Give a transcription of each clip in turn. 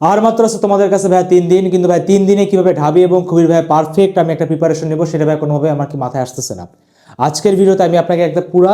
আর মাত্র আছে তোমাদের কাছে ভাই তিন দিন, কিন্তু ভাই তিন দিনে কীভাবে ঢাবি এবং খুবই ভাই পারফেক্ট আমি একটা প্রিপারেশন নেব, সেটা ভাই কোনোভাবে আমার কি মাথায় আসতেছে না। আজকের ভিডিওতে আমি আপনাকে একটা পুরা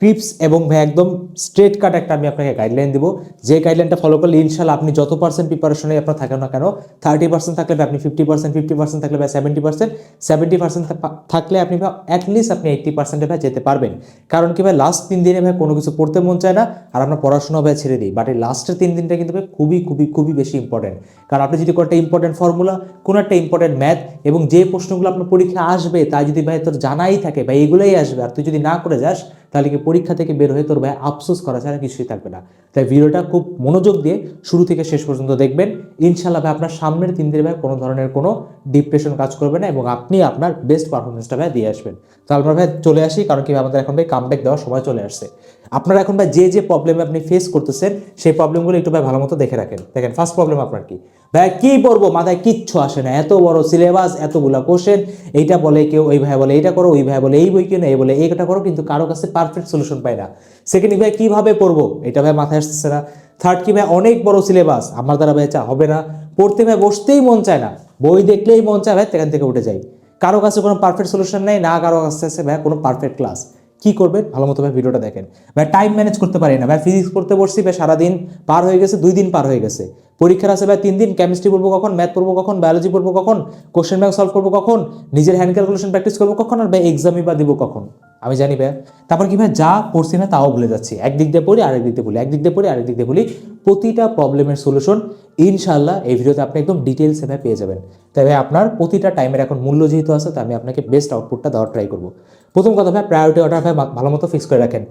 ক্রিপস এবং ভাই একদম স্ট্রেট কাট একটা আমি আপনাকে গাইডলাইন দেবো। যে গাইডলাইনটা ফলো করলে ইনশাল্লাহ আপনি যত পার্সেন্ট প্রিপারেশনে আপনার থাকেন না কেন থার্টি পার্সেন্ট থাকলে আপনি ফিফটি পার্সেন্ট ফিফটি পার্সেন্ট থাকলে ভাই সেভেন্টি পার্সেন্ট সেভেন্টি পার্সেন্ট থাকলে আপনি ভাই অ্যাটলিস্ট আপনি এইট্টি পার্সেন্টে ভাই যেতে পারবেন। কারণ কি ভাই লাস্ট তিন দিনে ভাই কোনো কিছু পড়তে মন চায় না আর আমরা পড়াশোনা ভাই ছেড়ে দিই। বাট এই লাস্টের তিন দিনটা কিন্তু ভাই খুবই খুবই খুবই বেশি ইম্পর্টেন্ট কারণ আপনি যদি কোনো একটা ইম্পর্টেন্ট ফর্মুলা কোনো একটা ইম্পর্টেন্ট ম্যাথ এবং যে প্রশ্নগুলো আপনার পরীক্ষা আসবে তা যদি ভাই তোর জানাই থাকে, ভাই এগুলোই আসবে। আর তুই যদি না করে যাস তাহলে কি পরীক্ষা থেকে বের হয়ে তোর ভাই আফসোস করা ছাড়া কিছুই থাকবে না। তাই ভিডিওটা খুব মনোযোগ দিয়ে শুরু থেকে শেষ পর্যন্ত দেখবেন। ইনশাল্লাহ ভাই, আপনার সামনের তিন দিনের ভাই কোনো ধরনের কোনো ডিপ্রেশন কাজ করবে না এবং আপনি আপনার বেস্ট পারফরমেন্সটা ভাই দিয়ে আসবেন। তাহলে আমরা ভাই, চলে আসি, কারণ কি আমাদের এখন ভাই কামব্যাক দেওয়ার সময় চলে আসছে। আপনারা এখন ভাই যে যে প্রবলেম আপনি ফেস করতেছেন, সেই প্রবলেমগুলো একটু ভাই ভালো মতো দেখে রাখেন। দেখেন ফার্স্ট প্রবলেম আপনার কি? ভাই, কি পড়ব মাথায় কিচ্ছু আসে না। এত বড় সিলেবাস এতগুলা কোশ্চেন এইটা বলে কেউ ওই ভাই বলে এইটা করো, ওই ভাই বলে এই বই কেন, এই বলে এইটা করো, কিন্তু কারও কাছে পারফেক্ট সলিউশন পায় না। সেকেন্ড ভাই, কীভাবে পড়ব এটা ভাই মাথায় আসতেছে না। থার্ড কি ভাই, অনেক বড় সিলেবাস আমার দ্বারা ভাই চা হবে না। পড়তে ভাই বসতেই মন চায় না। বই দেখলেই মন চায়, ভাই, সেখান থেকে উঠে যাই। কারও কাছে কোনো পারফেক্ট সলিউশন নেই, না কারও কাছে আছে ভাই কোনো পারফেক্ট ক্লাস কি করবে? ভালো মতো ভিডিওটা দেখেন। ভাই টাইম ম্যানেজ করতে পারি না। ভাই ফিজিক্স পড়তে বসছি, ভাই সারাদিন পার হয়ে গেছে, দুই দিন পার হয়ে গেছে। পরীক্ষার আছে ভাই তিন দিন কেমিস্ট্রি পড়ব কখন ম্যাথ পড়ব কখন বায়োলজি পড়ব কখন কোশ্চেন ব্যাংক সলভ করব কখন, নিজের হ্যান্ড ক্যালকুলেশন প্র্যাকটিস করব কখন, আর ভাই এক্সামই বা দিব কখন? আমি জানি ভাই। তারপর কি ভাই, যা পড়ছি না তাও ভুলে যাচ্ছি। একদিক দিয়ে পড়ি, আরেক দিক দিয়ে বলি একদিক দিয়ে পড়ি, আরেক দিক দিয়ে বলি প্রতিটা প্রবলেমের সলিউশন ইনশাল্লাহ এই ভিডিওতে আপনি একদম ডিটেলসে ভাই পেয়ে যাবেন। তাই ভাই আপনার প্রতিটা টাইমের এখন মূল্য যেহেতু আছে তাই আমি আপনাকে বেস্ট আউটপুটটা দেওয়ার ট্রাই করব। প্রথম কথা ভাই প্রায়োরিটি অর্ডার ভাই ভালো মতো ফিক্স করে রাখেন।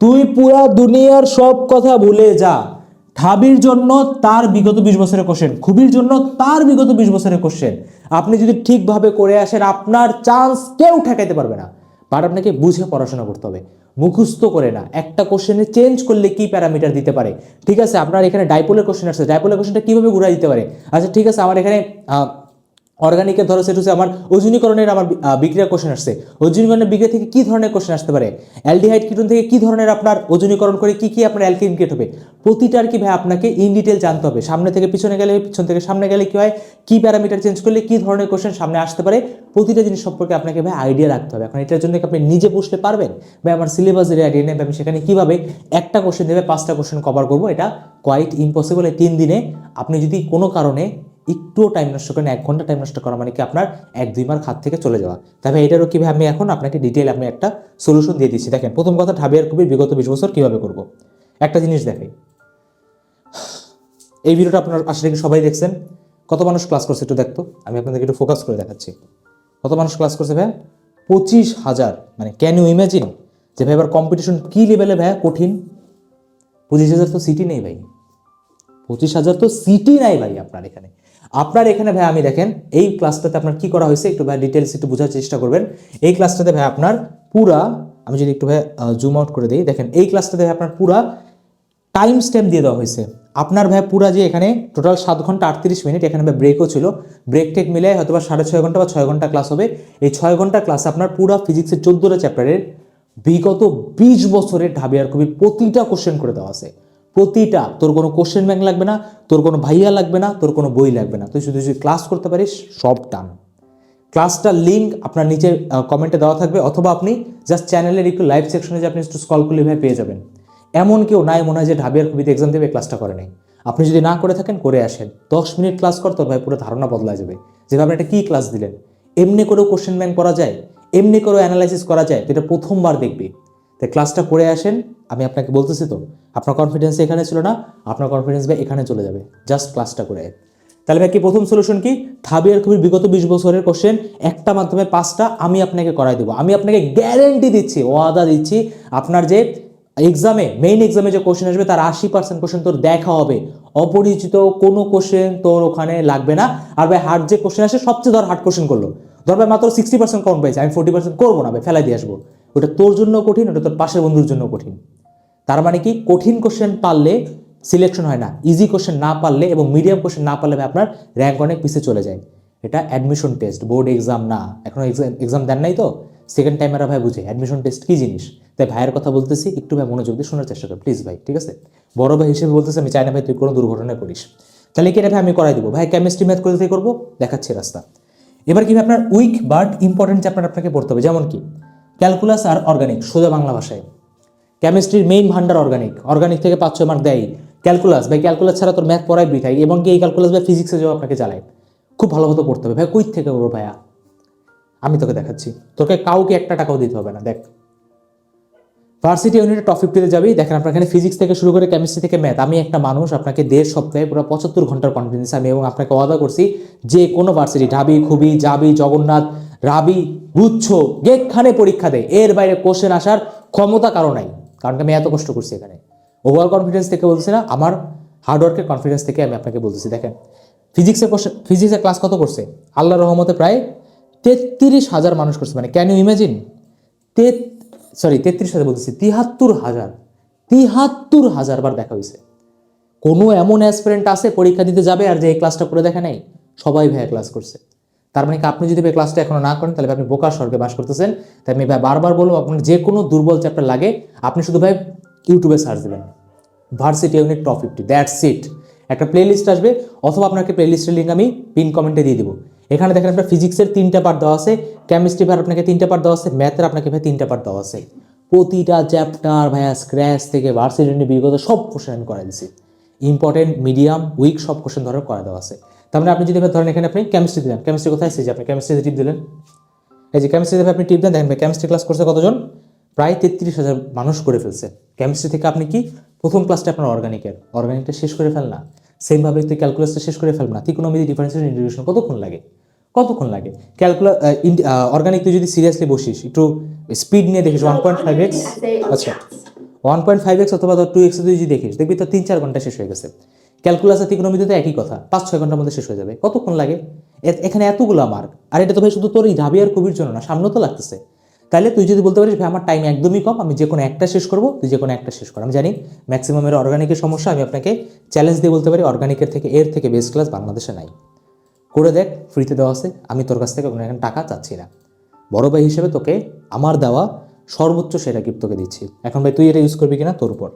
তুই পুরা দুনিয়ার সব কথা ভুলে যা। ঢাবির জন্য তার বিগত বিশ বছরের কোশ্চেন খুবির জন্য তার বিগত বিশ বছরের কোশ্চেন আপনি যদি ঠিকভাবে করে আসেন, আপনার চান্স কেউ ঠেকাইতে পারবে না। বাট আপনাকে বুঝে পড়াশোনা করতে হবে। মুখস্থ করে না। একটা কোশ্চেনে চেঞ্জ করলে কি প্যারামিটার দিতে পারে? ঠিক আছে, আপনার এখানে ডাইপোলের কোশ্চেন আসছে। ডাইপোলের কোশ্চেনটা কীভাবে ঘুরাই দিতে পারে? আচ্ছা ঠিক আছে, আমার এখানে অর্গানিকের ধরো, সেটা হচ্ছে আমার ওজনীকরণের আমার বিক্রিয়া কোশ্চেন আসছে। ওজনীকরণের বিক্রিয়া থেকে কি ধরনের কোশ্চেন আসতে পারে? অ্যালডিহাইড কিটোন থেকে কি ধরনের আপনার ওজনীকরণ করে কি কি আপনার অ্যালকিন ক্রিয়েট হবে? প্রতিটার কি ভাই আপনাকে ইন ডিটেল জানতে হবে। সামনে থেকে পিছনে গেলে, পিছন থেকে সামনে গেলে কী হয়? কি প্যারামিটার চেঞ্জ করলে কী ধরনের কোশ্চেন সামনে আসতে পারে? প্রতিটা জিনিস সম্পর্কে আপনাকে ভাই আইডিয়া রাখতে হবে। এখন এটার জন্য আপনি নিজে বুঝতে পারবেন? ভাই আমার সিলেবাসের আইডিয়া নেই আমি সেখানে কীভাবে একটা কোশ্চেন দেবে পাঁচটা কোশ্চেন কভার করব? এটা কোয়াইট ইম্পসিবল এই তিন দিনে। আপনি যদি কোনো কারণে একটুও টাইম নষ্ট করেন এক ঘণ্টা টাইম নষ্ট করা মানে কি আপনার এক, দুই মার খাত থেকে চলে যাওয়া। তবে এটারও কীভাবে আমি এখন আপনাকে ডিটেল আমি একটা সলিউশন দিয়ে দিচ্ছি। দেখেন, প্রথম কথা, ঢাবিয়ার কবির বিগত বিশ বছর কীভাবে করব? একটা জিনিস দেখাই। এই ভিডিওটা আপনার আসলে কি সবাই দেখছেন। কত মানুষ ক্লাস করছে একটু দেখতো? আমি আপনাদেরকে একটু ফোকাস করে দেখাচ্ছি। কত মানুষ ক্লাস করছে ভাই পঁচিশ হাজার। মানে ক্যান ইউ ইমাজিন যে ভাই এবার কম্পিটিশন কী লেভেলে ভাই কঠিন। পঁচিশ হাজার তো সিটি নেই ভাই। পঁচিশ হাজার তো সিটি নাই ভাই আপনার এখানে। আপনার এখানে ভাই, আমি দেখেন, এই ক্লাসটাতে আপনার কি করা হয়েছে? একটু ভাই ডিটেলস একটু বোঝার চেষ্টা করবেন। এই ক্লাসটাতে ভাই, আপনার পুরা, আমি যদি একটু ভাই জুম আউট করে দিই, দেখেন, এই ক্লাসটাতে ভাই, আপনার পুরা টাইম স্ট্যাম্প দিয়ে দেওয়া হয়েছে। আপনার ভাই, পুরা যে এখানে টোটাল সাত ঘণ্টা আটত্রিশ মিনিট এখানে ভাই ব্রেকও ছিল। ব্রেক টেক মিলে হয়তো বা সাড়ে ছয় ঘণ্টা বা ছয় ঘণ্টা ক্লাস হবে। এই ছয় ঘণ্টা ক্লাস আপনার পুরা ফিজিক্সের চোদ্দোটা চ্যাপ্টারের বিগত বিশ বছরের ঢাবিয়ার কবির প্রতিটা কোশ্চেন করে দেওয়া আছে। প্রতিটা, তোর কোনো কোশ্চেন ব্যাংক লাগবে না, তোর কোনো ভাইয়া লাগবে না, তোর কোনো বই লাগবে না। তুই শুধু যদি ক্লাস করতে পারিস, সব টান ক্লাসটার লিঙ্ক আপনার নিচে কমেন্টে দেওয়া থাকবে, অথবা আপনি জাস্ট চ্যানেলের একটু লাইভ সেকশনে যে আপনি একটু স্কল করলে ভাই পেয়ে যাবেন। এমন কেউ নাই মনে হয় যে ঢাবিয়ার কবিতে এক্সাম দেবে ক্লাসটা করে নেই। আপনি যদি না করে থাকেন, করে আসেন। দশ মিনিট ক্লাস কর, তোর ভাই পুরো ধারণা বদলা যাবে। যেভাবে একটা কী ক্লাস দিলেন? এমনি করেও কোশ্চেন ব্যাংক করা যায়, এমনি করেও অ্যানালাইসিস করা যায় এটা প্রথমবার দেখবি। তাই ক্লাসটা করে আসেন, আমি আপনাকে বলতেছি তো, আপনার কনফিডেন্স এখানে ছিল না, আপনার কনফিডেন্স ভাই এখানে চলে যাবে জাস্ট ক্লাসটা করে। তাহলে ভাই কি প্রথম সলিউশন কি? থাবিয়ার খুবই বিগত বিশ বছরের কোশ্চেন একটা মাধ্যমে পাঁচটা আমি আপনাকে করাই দেবো। আমি আপনাকে গ্যারেন্টি দিচ্ছি, ওয়াদা দিচ্ছি, আপনার যে এক্সামে মেইন এক্সামে যে কোশ্চেন আসবে, তার আশি পার্সেন্ট কোশ্চেন তোর দেখা হবে। অপরিচিত কোনো কোশ্চেন তোর ওখানে লাগবে না। আর ভাই হার্ড যে কোশ্চেন আসে, সবচেয়ে ধর হার্ড কোশ্চেন করল। ধর ভাই মাত্র সিক্সটি পার্সেন্ট কম পেয়েছে আমি ফোর্টি পার্সেন্ট করব না, ভাই ফেলাই দিয়ে আসব। ওটা তোর জন্য কঠিন, ওটা তোর পাশের বন্ধুর জন্য কঠিন। তার মানে কি? কঠিন কোশ্চেন পারলে সিলেকশন হয় না। ইজি কোশ্চেন না পারলে এবং মিডিয়াম কোশ্চেন না পারলে আপনার র্যাঙ্ক অনেক পিছিয়ে চলে যায়। এটা অ্যাডমিশন টেস্ট বোর্ড এক্সাম না। এখনও এক্সাম দেন নাই তো? সেকেন্ড টাইমেরা ভাই বুঝে অ্যাডমিশন টেস্ট কী জিনিস? তাই ভাইয়ের কথা বলতেছি, একটু ভাই মনোযোগ দিয়ে শোনার চেষ্টা কর প্লিজ ভাই, ঠিক আছে? বড় ভাই হিসেবে বলতেছি, আমি চাই না ভাই তুই কোনো দুর্ঘটনা করিস। তাহলে কি এটা ভাই, আমি করাই দেবো? ভাই কেমিস্ট্রি ম্যাথ কোথা থেকে করব? দেখাচ্ছি রাস্তা। এবার কি আপনার উইক বাট ইম্পর্টেন্ট চ্যাপ্টার আপনাকে পড়তে হবে। যেমন কি ক্যালকুলাস আর অর্গানিক, সোজা বাংলা ভাষায়। কেমিস্ট্রির মেইন ভান্ডার অর্গানিক অর্গানিক থেকে পাঁচ ছয় মার্ক দেয়। ক্যালকুলাস, ভাই, ক্যালকুলাস ছাড়া তোর ম্যাথ পড়ায় বৃথাই, এবং কি এই ক্যালকুলাস ভাই ফিজিক্সে যাও আপনাকে চালায় খুব ভালো মতো পড়তে হবে। ভাই, কই থেকে করব ভাইয়া? আমি তোকে দেখাচ্ছি। তোকে কাউকে একটা টাকাও দিতে হবে না, দেখ। ভার্সিটি ইউনিটে টপ ফিফটিতে যাবি। দেখেন আপনার এখানে ফিজিক্স থেকে শুরু করে কেমিস্ট্রি থেকে ম্যাথ আমি একটা মানুষ, আপনাকে দেড় সপ্তাহে পুরো পঁচাত্তর ঘণ্টার কনফিডেন্স আমি এবং আপনাকে ওয়াদা করছি, যে কোনো ভার্সিটি ঢাবি খুবই জাবি, জগন্নাথ, রাবি, গুচ্ছ, যেখানে পরীক্ষা দেয়, এর বাইরে কোশ্চেন আসার ক্ষমতা কারও নাই। কারণ আমি এত কষ্ট করছি এখানে। ওভার কনফিডেন্স থেকে বলছি না, আমার হার্ডওয়ার্কের কনফিডেন্স থেকে আমি আপনাকে বলতেছি, দেখেন। ফিজিক্সের কোশ্চেন ফিজিক্সের ক্লাস কত করছে? আল্লাহ রহমতে প্রায় তেত্রিশ হাজার মানুষ করছে। মানে ক্যান ইউ ইমাজিন সরি, তেত্রিশ হাজার বলতেছি, তিহাত্তর হাজার তিহাত্তর হাজার বার দেখা হয়েছে। কোনো এমন অ্যাসপিরেন্ট আছে, পরীক্ষা দিতে যাবে আর যে এই ক্লাসটা করে দেখে নাই? সবাই ভাইয়া ক্লাস করছে। তার মানে কি আপনি যদি ক্লাসটা এখনও না করেন, তাহলে আপনি বোকার স্বর্গে বাস করতেছেন। তাই আমি ভাই বারবার বলব, আপনার যে কোনো দুর্বল চ্যাপ্টার লাগে, আপনি শুধু ভাই ইউটিউবে সার্চ দেবেন। Varsity unit top fifty that's it একটা প্লে লিস্ট আসবে, অথবা আপনাকে প্লে লিস্টের লিঙ্ক আমি পিন কমেন্টে দিয়ে দিব। এখানে দেখেন আপনার ফিজিক্সের তিনটা পার্ট দেওয়া আছে কেমিস্ট্রি ভাই আপনাকে তিনটা পার্ট দেওয়া আছে ম্যাথের আপনাকে ভাই তিনটা পার্ট দেওয়া আছে। প্রতিটা চ্যাপ্টার ভাইয়া স্ক্র্যাচ থেকে ভার্সিটি ইউনিট বিগত সব কোশ্চেন করাই দিছি। ইম্পর্টেন্ট মিডিয়াম উইক সব কোশ্চেন ধরে করা দেওয়া আছে। তার মানে আপনি যদি ধরেন এখানে আপনি কেমিস্ট্রি দিলেন কেমিস্ট্রি কোথায় এসেছে আপনি কেমিস্ট্রিতে টিপ দিলেন। এই যে কেমিস্ট্রিতে আপনি টিপ দেন, দেখেন কেমিস্ট্রি ক্লাস করছে কতজন? প্রায় তেত্রিশ হাজার মানুষ করে ফেলছে। কেমিস্ট্রি থেকে আপনি কি? প্রথম ক্লাসটা আপনার অর্গানিকের অর্গানিকটা শেষ করে ফেল না সেমভাবে তুই ক্যালকুলাসটা শেষ করে ফেল না। ত্রিকোণমিতি ডিফারেন্সিয়েশন ইন্টিগ্রেশন কতক্ষণ লাগে? কতক্ষণ লাগে? ক্যালকুলা অর্গানিক তুই যদি সিরিয়াসলি বসিস একটু স্পিড নিয়ে দেখিস ওয়ান পয়েন্ট ফাইভ এক্স আচ্ছা ওয়ান পয়েন্ট ফাইভ এক্স অথবা টু এক্স তুই যদি দেখিস দেখবি তো তিন চার ঘণ্টা শেষ হয়ে গেছে। ক্যালকুলাসে ত্রিকোণমিতিতে একই কথা পাঁচ ছয় ঘণ্টার মধ্যে শেষ হয়ে যাবে। কতক্ষণ লাগে? এখানে এতগুলো মার্ক আর এটা তো ভাই শুধু তোর এই ঢাবি আর কবির জন্য না সামনেও তো লাগতেছে। তাহলে তুই যদি বলতে পারিস, ভাই, আমার টাইম একদমই কম, আমি যে কোনো একটা শেষ করব, তুই যে কোনো একটা শেষ কর। আমি জানি ম্যাক্সিমামের অর্গানিকের সমস্যা, আমি আপনাকে চ্যালেঞ্জ দিয়ে বলতে পারি অর্গানিকের থেকে, এর থেকে বেস্ট ক্লাস বাংলাদেশে নাই। করে দেখ ফ্রিতে দেওয়া আছে, আমি তোর কাছ থেকে কোনো এখানে টাকা চাচ্ছি না। বড় ভাই হিসেবে তোকে আমার দেওয়া সর্বোচ্চ সেরা গিফট তোকে দিচ্ছি। এখন ভাই, তুই এটা ইউজ করবি কিনা তোর উপর।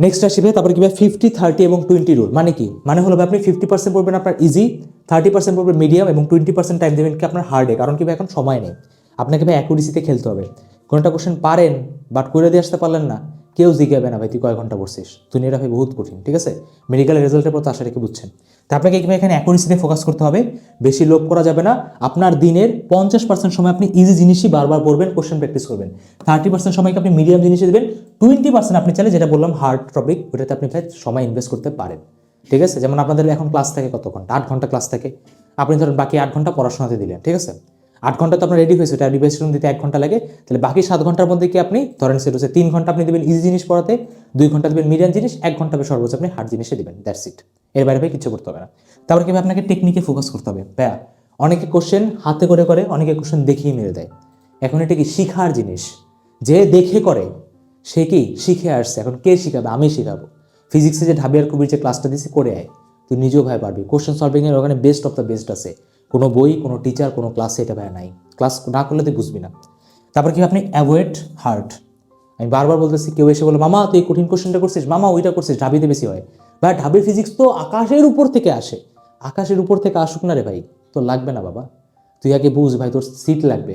নেক্সট আসবে তারপরে কি ভাই ফিফটি থার্টি এবং টোয়েন্টি রুল মানে কি? মানে হলো ভাই, আপনি ফিফটি পার্সেন্ট পড়বেন আপনার ইজি থার্টি পার্সেন্ট পড়বেন মিডিয়াম এবং টোয়েন্টি পার্সেন্ট টাইম দেবেন কি আপনার হার্ডে কারণ কি ভাই, এখন সময় নেই। আপনাকে ভাই অ্যাকুরেসিতে খেলতে হবে। কোনোটা কোশ্চেন পারেন বাট করে দিয়ে আসতে পারলেন না, কেউ জিজ্ঞাবে না ভাই, তুই কয় ঘণ্টা পড়ছিস? দুনিয়াটা ভাই বহুত কঠিন, ঠিক আছে? মেডিকেল রেজাল্টের পর তো আশা রেখে বুঝছেন। তা আপনাকে এখানে অ্যাকুরেসিতে ফোকাস করতে হবে? বেশি লোভ করা যাবে না। আপনার দিনের পঞ্চাশ পার্সেন্ট সময় আপনি ইজি জিনিসই বারবার পড়বেন কোশ্চেন প্র্যাকটিস করবেন। থার্টি পার্সেন্ট সময়কে আপনি মিডিয়াম জিনিসে দেবেন। টোয়েন্টি পার্সেন্ট আপনি চাইলে যেটা বললাম হার্ড টপিক ওটাতে আপনি ভাই সময় ইনভেস্ট করতে পারেন। ঠিক আছে? যেমন আপনাদের এখন ক্লাস থাকে কত ঘণ্টা আট ঘণ্টা ক্লাস থাকে। আপনি ধরেন বাকি আট ঘণ্টা পড়াশোনাতে দিলেন, ঠিক আছে? আট ঘণ্টা তো আপনার রেডি হয়েছে, ওটা রিভাইজেশন দিতে এক ঘণ্টা লাগে। তাহলে বাকি সাত ঘণ্টার মধ্যে কি আপনি, ধরেন সেটা হচ্ছে তিন ঘণ্টা, আপনি দেবেন ইজি জিনিস পড়াতে, দুই ঘণ্টা দেবেন মিডিয়াম জিনিস, এক ঘণ্টা হবে সর্বোচ্চ আপনি হার্ড জিনিসে দেবেন দ্যাটস ইট এর বাইরে কিছু করতে হবে না। তারপরে কীভাবে আপনাকে টেকনিকে ফোকাস করতে হবে? ব্যা অনেকে কোশ্চেন হাতে করে করে, অনেকে কোশ্চেন দেখিয়ে মেরে দেয়। এখন এটা কি শিখার জিনিস? যে দেখে করে, সে কি শিখে আসছে? এখন কে শিখাবে? আমি শিখাবো। ফিজিক্সে যে ঢাবিয়ার কবির যে ক্লাসটা দিছি করে আয়। তুই নিজেও ভাই পারবি। কোশ্চেন সলভিংয়ের ওখানে বেস্ট অফ দ্য বেস্ট আছে। কোনো বই, কোনো টিচার কোনো ক্লাসে এটা ভাই নাই। ক্লাস না করলে তুই বুঝবি না। তারপর কি আপনি অ্যাভয়েড হার্ট আমি বারবার বলতেছি, কেউ এসে বলে, মামা, তুই কঠিন কোশ্চেনটা করছিস। মামা, ওইটা করছিস। ঢাবিতে বেশি হয়। ভাই ঢাবির ফিজিক্স তো আকাশের উপর থেকে আসে। আকাশের উপর থেকে আসুক না রে ভাই, তোর লাগবে না বাবা। তুই আগে বুঝ ভাই, তোর সিট লাগবে।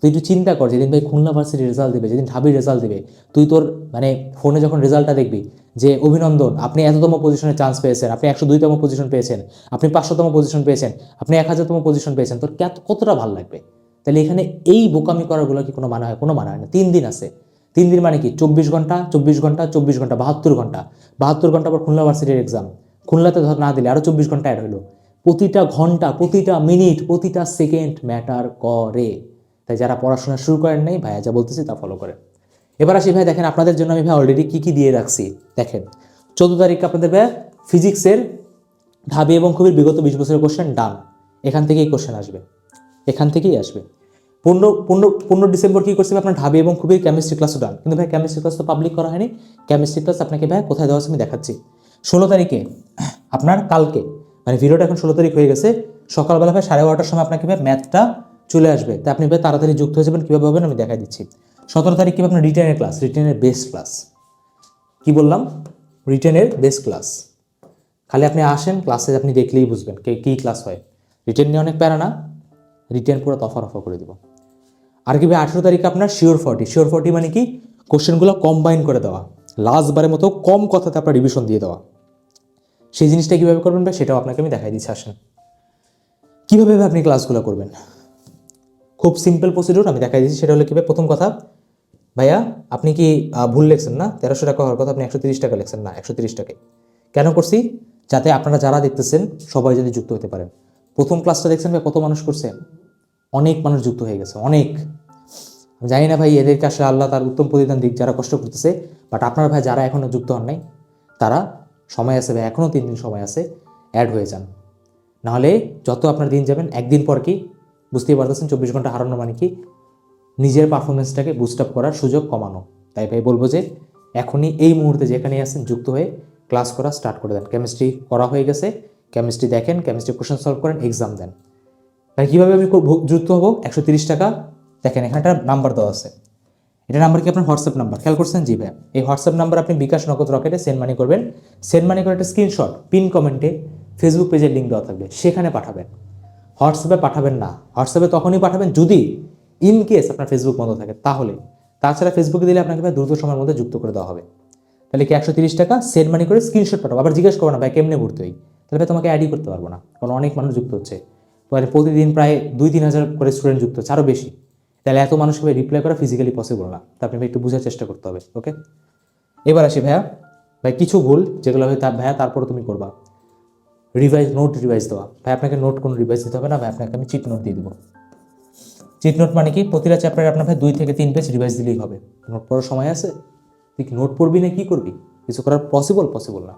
তুই একটু চিন্তা কর, যেদিন ভাই খুলনা ভার্সিটির রেজাল্ট দেবে, যেদিন ঢাবির রেজাল্ট দেবে, তুই তোর মানে ফোনে যখন রেজাল্টটা দেখবি যে অভিনন্দন, আপনি এততম পজিশনে চান্স পেয়েছেন, আপনি একশো দুইতম পজিশন পেয়েছেন, আপনি পাঁচশোতম পজিশন পেয়েছেন, আপনি এক হাজারতম পজিশন পেয়েছেন, তোর কত- কতটা ভালো লাগবে? তাহলে এখানে এই বোকামি করাগুলো কি কোনো মানে হয়? কোনো মানে হয় না। তিন দিন আছে। তিন দিন মানে কি? চব্বিশ ঘণ্টা চব্বিশ ঘণ্টা চব্বিশ ঘণ্টা, বাহাত্তর ঘণ্টা। বাহাত্তর ঘণ্টা পর খুলনা ভার্সিটির এক্সাম খুলনাতে ধর না দিলে আরও চব্বিশ ঘণ্টা অ্যাড হলো প্রতিটা ঘণ্টা, প্রতিটা মিনিট প্রতিটা সেকেন্ড ম্যাটার করে। তাই যারা পড়াশোনা শুরু করেন নাই, ভাইয়া যা বলতেছি তা ফলো করেন। এবার আসি ভাই, দেখেন আপনাদের জন্য আমি ভাই অলরেডি কী কী দিয়ে রাখছি। দেখেন, চোদ্দ তারিখ আপনাদের ভাই ফিজিক্সের ঢাবি এবং খুবই বিগত বিশ বছরের কোশ্চেন ডান এখান থেকেই কোশ্চেন আসবে। এখান থেকেই আসবে। পনেরো পনেরো পনেরো ডিসেম্বর কী করছে আপনার ঢাবি এবং খুবই কেমিস্ট্রি ক্লাসও ডান কিন্তু ভাই কেমিস্ট্রি ক্লাস তো পাবলিক করা হয়নি। কেমিস্ট্রি ক্লাস আপনাকে ভাই কোথায় দেওয়া আমি দেখাচ্ছি। ষোলো তারিখে, আপনার কালকে মানে ভিডিওটা এখন ষোলো তারিখ হয়ে গেছে। সকালবেলা ভাই সাড়ে বারোটার সময় আপনাকে ভাই ম্যাথটা চলে আসবে। তা আপনি ভাই তাড়াতাড়ি যুক্ত হয়ে যাবেন, কীভাবে হবেন আমি দেখাই দিচ্ছি। সতেরো তারিখ কীভাবে আপনার রিটেনের ক্লাস রিটেনের বেস্ট ক্লাস কি বললাম? রিটেনের বেস্ট ক্লাস খালি আপনি আসেন ক্লাসে আপনি দেখলেই বুঝবেন কে কী ক্লাস হয়। রিটেন নিয়ে অনেক প্যারা না রিটেন পুরো তফা রফা করে দেবো। আর কি ভাই, আঠেরো তারিখে আপনার শিওর ফর্টি শিওর ফর্টি মানে কি? কোশ্চেনগুলো কম্বাইন করে দেওয়া। লাস্ট বারের মতো কম কথাতে আপনার রিভিশন দিয়ে দেওয়া। সেই জিনিসটা কীভাবে করবেন ভাই, সেটাও আপনাকে আমি দেখাই দিচ্ছি, আসেন। কীভাবে আপনি ক্লাসগুলো করবেন? খুব সিম্পল প্রসিডিউর আমি দেখাই দিচ্ছি, সেটা হলো কীভাবে প্রথম কথা ভাইয়া, আপনি কি ভুল লেখছেন না? তেরোশো টাকা হওয়ার কথা আপনি একশো তিরিশ টাকা লেখছেন না, একশো তিরিশ টাকায়। কেন করছি? যাতে আপনারা যারা দেখতেছেন, সবাই যদি যুক্ত হতে পারেন। প্রথম ক্লাসটা দেখছেন ভাই, কত মানুষ করছে? অনেক মানুষ যুক্ত হয়ে গেছে, অনেক। জানি না ভাই, এদেরকে আসলে আল্লাহ তার উত্তম প্রতিদান দিক, যারা কষ্ট করতেছে বাট আপনারা ভাই যারা এখনও যুক্ত হন নাই, তারা সময় আছে ভাই এখনও তিন দিন সময় আছে অ্যাড হয়ে যান। নাহলে যত আপনার দিন যাবেন, একদিন পর কি, বুঝতেই পারতেছেন, চব্বিশ ঘণ্টা হারানো মানে কি নিজের পারফরমেন্সটাকে বুস্ট আপ করার সুযোগ কমানো। তাই ভাই বলব যে, এখনই এই মুহূর্তে যেখানে আছেন, যুক্ত হয়ে ক্লাস করা স্টার্ট করে দেন। কেমিস্ট্রি করা হয়ে গেছে কেমিস্ট্রি দেখেন কেমিস্ট্রি কোশ্চেন সলভ করেন এক্সাম দেন। ভাই, কীভাবে আমি যুক্ত হব? একশো তিরিশ টাকা। দেখেন এখানে একটা নাম্বার দেওয়া আছে। এটা নাম্বার কি আপনার হোয়াটসঅ্যাপ নাম্বার খেয়াল করছেন? জি ভাই এই হোয়াটসঅ্যাপ নাম্বার আপনি বিকাশ নগদ রকেটে সেন্ড মানি করবেন। সেন্ড মানি করে একটা স্ক্রিনশট পিন কমেন্টে ফেসবুক পেজের লিঙ্ক দেওয়া থাকবে। সেখানে পাঠাবেন। হোয়াটসঅ্যাপে পাঠাবেন না। হোয়াটসঅ্যাপে তখনই পাঠাবেন যদি ইন কেস আপনার ফেসবুক বন্ধ থাকে, তাহলে তাছাড়া ফেসবুকে দিলে আপনাকে ভাই দ্রুত সময়ের মধ্যে যুক্ত করে দেওয়া হবে। তাহলে কি একশো তিরিশ টাকা? সেন্ড মানি করে স্ক্রিনশট পাঠাবো। আবার জিজ্ঞেস করব না ভাই, কেমনে ভর্তি হই তাহলে ভাই তোমাকে অ্যাডই করতে পারব না, কারণ অনেক মানুষ যুক্ত হচ্ছে। মানে প্রতিদিন প্রায় দুই তিন হাজার করে স্টুডেন্ট যুক্ত হচ্ছে আরও বেশি। তাহলে এত মানুষকে রিপ্লাই করা ফিজিক্যালি পসিবল না। তা আপনি একটু বোঝার চেষ্টা করতে হবে ওকে এবার আসি ভাইয়া। ভাই, কিছু ভুল যেগুলো হয় তার ভাইয়া তারপরে তুমি করবা। রিভাইজ নোট রিভাইজ দেওয়া। ভাই, আপনাকে নোট কোনো রিভাইজ দিতে হবে না, ভাই, আপনাকে আমি চিট নোট দিয়ে দেবো। চিট নোট মানে কি? প্রতিটা চ্যাপ্টারে আপনার ভাই দুই থেকে তিন পেজ রিভাইজ দিলেই হবে। নোট পড়ার সময় আছে? তুই কি নোট পড়বি না কি করবি? কিছু করার পসিবল পসিবল না।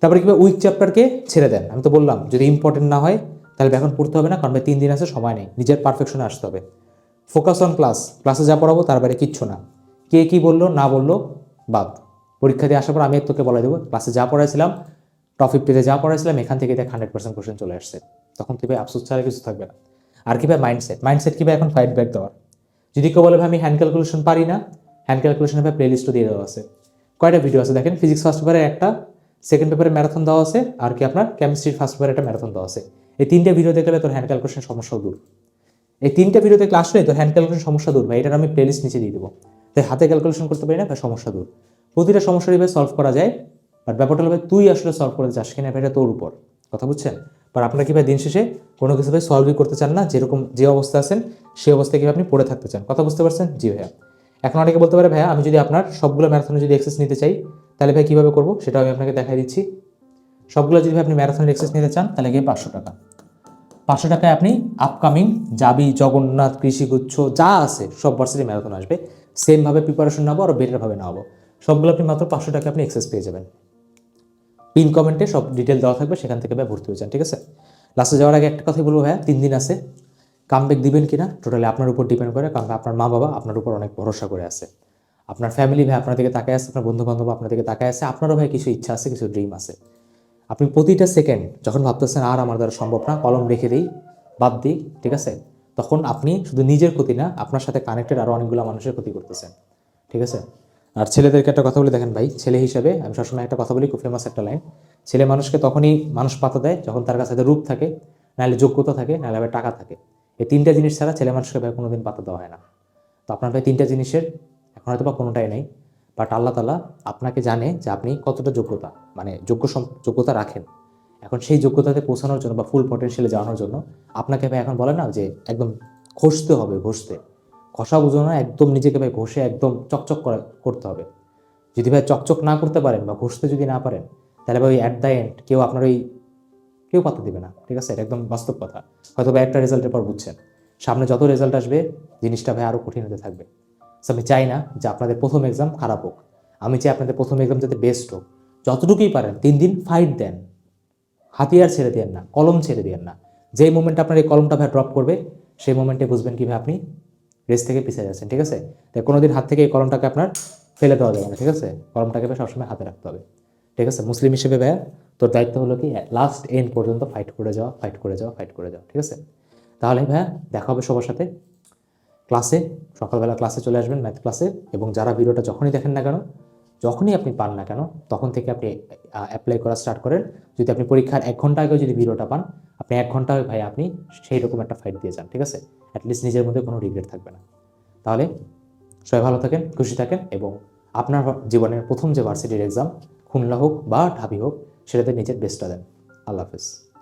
তারপরে কি উইক চ্যাপ্টারকে ছেড়ে দেন। আমি তো বললাম, যদি ইম্পর্টেন্ট না হয়, তাহলে এখন পড়তে হবে না, কারণ ভাই তিন দিন আছে, সময় নেই। নিজের পারফেকশনে আসতে হবে। ফোকাস অন ক্লাস ক্লাসে যা পড়াবো, তার বাইরে কিচ্ছু না। কে কী বলল, না বলল, বাদ। পরীক্ষা দিয়ে আসার পর আমি তোকে বলে দেবো ক্লাসে যা পড়াইছিলাম টপ ফিফটিতে যা পড়াইছিলাম, এখান থেকে দেখ হান্ড্রেড পার্সেন্ট কোশ্চেন চলে আসছে। তখন তুই ভাই, আফসোস ছাড়া কিছু থাকবে না। আর কি ভাই মাইন্ডসেট মাইন্ডসেট কি এখন ফাইট ব্যাক দেওয়ার? যদি কেউ বলে আমি হ্যান্ড ক্যালকুলেশন পারি না হ্যান্ড ক্যালকুলেশনে ভাই প্লেলিস্টও দিয়ে দেওয়া আছে। কয়টা ভিডিও আছে দেখেন? ফিজিক্স ফার্স্ট পেপারে একটা সেকেন্ড পেপারে ম্যারাথন দেওয়া আছে, আর কি আপনার কেমিস্ট্রির ফার্স্ট পেপারে একটা ম্যারাথন দেওয়া আছে। এই তিনটে ভিডিও দেখলে তোর হ্যান্ড ক্যালকুলেশন সমস্যা দূর। এই তিনটে ভিডিওতে ক্লাস হলে তোর হ্যান্ড ক্যালকুলেশন সমস্যা দূর, ভাই। এটার আমি প্লেলিস্ট নিচে দিয়ে দেবো। তাই হাতে ক্যালকুলেশন করতে পারি না, ভাই, সমস্যা দূর। প্রতিটা সমস্যারই ভাই সলভ করা যায় বাট ব্যাপারটা ভাই, তুই আসলে সলভ করতে চাস কিনা এটা তোর উপর। কথা বুঝছেন? বাট আপনার কি ভাই দিন শেষে কোনো কিছু ভাই সলভই করতে চান না? যেরকম যে অবস্থা আছেন, সেই অবস্থায় কীভাবে আপনি পড়ে থাকতে চান? কথা বুঝতে পারছেন? জি ভাইয়া। এখন অনেকে বলতে পারে, ভাইয়া, আমি যদি আপনার সবগুলো ম্যারাথনে যদি এক্সেস নিতে চাই, তাহলে ভাই কীভাবে করব? সেটা আমি আপনাকে দেখাই দিচ্ছি। সবগুলো যদি আপনি ম্যারাথনের এক্সেস নিতে চান, তাহলে গিয়ে পাঁচশো টাকা। পাঁচশো টাকায় আপনি আপকামিং জাবি, জগন্নাথ, কৃষিগুচ্ছ, যা আছে, সব ভার্সিটি ম্যারাথন আসবে। সেমভাবে প্রিপারেশন নেব আর বেটারভাবে নেওয়াবো সবগুলো আপনি মাত্র পাঁচশো টাকা আপনি এক্সেস পেয়ে যাবেন। পিন কমেন্টে সব ডিটেল দেওয়া থাকবে, সেখান থেকে ভাই ভর্তি হয়ে যান, ঠিক আছে? লাস্টে যাওয়ার আগে একটা কথাই বলব ভাইয়া, তিন দিন আছে। কামব্যাক দিবেন কিনা? টোটালি আপনার উপর ডিপেন্ড করে, কারণ আপনার মা বাবা আপনার উপর অনেক ভরসা করে আছে। আপনার ফ্যামিলি ভাই আপনার দিকে তাকায় আছে, আপনার বন্ধু বান্ধব আপনার দিকে তাকায় আছে, আপনারও ভাই কিছু ইচ্ছা আছে, কিছু ড্রিম আছে। আপনি প্রতিটা সেকেন্ড যখন ভাবতেছেন, আর আমার দ্বারা সম্ভব না, কলম রেখে দিই, বাদ দিই, ঠিক আছে? তখন আপনি শুধু নিজের ক্ষতি না, আপনার সাথে কানেক্টেড আরও অনেকগুলো মানুষের ক্ষতি করতেছেন, ঠিক আছে? আর ছেলেদেরকে একটা কথা বলে, দেখেন ভাই, ছেলে হিসেবে আমি সবসময় একটা কথা বলি, খুব ফেমাস একটা লাইন ছেলে মানুষকে তখনই মানুষ পাতা দেয় যখন তার কাছে রূপ থাকে, নাহলে যোগ্যতা থাকে, নাহলে আবার টাকা থাকে। এই তিনটা জিনিস ছাড়া ছেলে মানুষকে ভাই কোনোদিন পাতা দেওয়া হয় না। তো আপনার ভাই তিনটা জিনিসের এখন হয়তো বা কোনোটাই নেই বাট আল্লাহ তালা আপনাকে জানে যে আপনি কতটা যোগ্যতা মানে যোগ্য যোগ্যতা রাখেন। এখন সেই যোগ্যতাতে পৌঁছানোর জন্য বা ফুল পটেনশিয়ালে যাওয়ানোর জন্য আপনাকে ভাই এখন বলে না যে একদম ঘষতে হবে, ঘষতে। ঘষা বুঝো না একদম নিজেকে ভাই ঘষে একদম চকচক করা করতে হবে। যদি ভাই চকচক না করতে পারেন বা ঘষতে যদি না পারেন তাহলে ভাই অ্যাট দ্য এন্ড কেউ আপনার ওই কেউ পাত্তা দিবে না ঠিক আছে? এটা একদম বাস্তব কথা। হয়তো ভাই একটা রেজাল্টের পর বুঝছেন। সামনে যত রেজাল্ট আসবে জিনিসটা ভাই আরও কঠিন হতে থাকবে। So, আমি চাই না যে আপনাদের প্রথম এক্সাম খারাপ হোক। আমি চাই আপনাদের প্রথম এক্সাম যাতে বেস্ট হোক। যতটুকুই পারেন তিন দিন ফাইট দেন। হাতিয়ার ছেড়ে দেন না কলম ছেড়ে দেন না। যেই মোমেন্টে আপনার এই কলমটা ভাই ড্রপ করবে সেই মোমেন্টে বুঝবেন কীভাবে আপনি রেস থেকে পিছিয়ে যাচ্ছেন, ঠিক আছে? তাই কোনোদিন হাত থেকে এই কলমটাকে আপনার ফেলে দেওয়া যাবে না, ঠিক আছে? কলমটাকে সবসময় হাতে রাখতে হবে, ঠিক আছে? মুসলিম হিসেবে ভাইয়া, তোর দায়িত্ব হলো কি লাস্ট এন্ড পর্যন্ত ফাইট করে যাওয়া ফাইট করে যাওয়া ফাইট করে যাওয়া, ঠিক আছে? তাহলে ভাইয়া, দেখা হবে সবার সাথে ক্লাসে সকালবেলা ক্লাসে চলে আসবেন ম্যাথ ক্লাসে এবং যারা ভিডিওটা যখনই দেখেন না কেন, যখনই আপনি পান না কেন, তখন থেকে আপনি অ্যাপ্লাই করা স্টার্ট করেন। যদি আপনি পরীক্ষার এক ঘণ্টা আগেও যদি ভিডিওটা পান, আপনি এক ঘণ্টা ভাই আপনি সেই রকম একটা ফাইট দিয়ে যান, ঠিক আছে? অ্যাটলিস্ট নিজের মধ্যে কোনো রিগ্রেট থাকবে না। তাহলে সবাই ভালো থাকেন, খুশি থাকেন এবং আপনার জীবনের প্রথম যে ভার্সিটির এক্সাম খুলনা হোক বা ঢাবি হোক, সেটাতে নিজের বেস্টটা দেন। আল্লাহ হাফেজ।